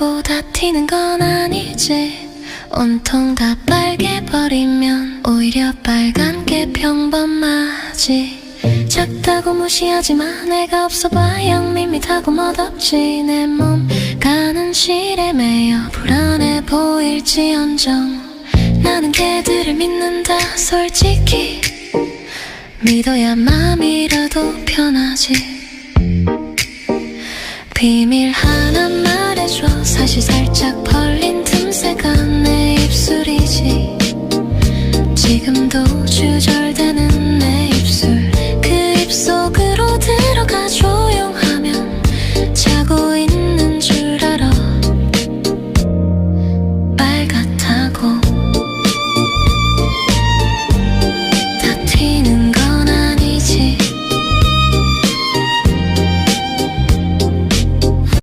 하고 다 튀는 건 아니지. 온통 다 빨개 버리면 오히려 빨간 게 평범하지. 작다고 무시하지 마 내가 없어봐야 밋밋하고 멋없지 내 몸 가는 실에 매여 불안해 보일지언정. 나는 개들을 믿는다 솔직히. 믿어야 마음이라도 편하지. 비밀 하나 말해줘. 사실 살짝 벌린 틈새가 내 입술이지. 지금도 주저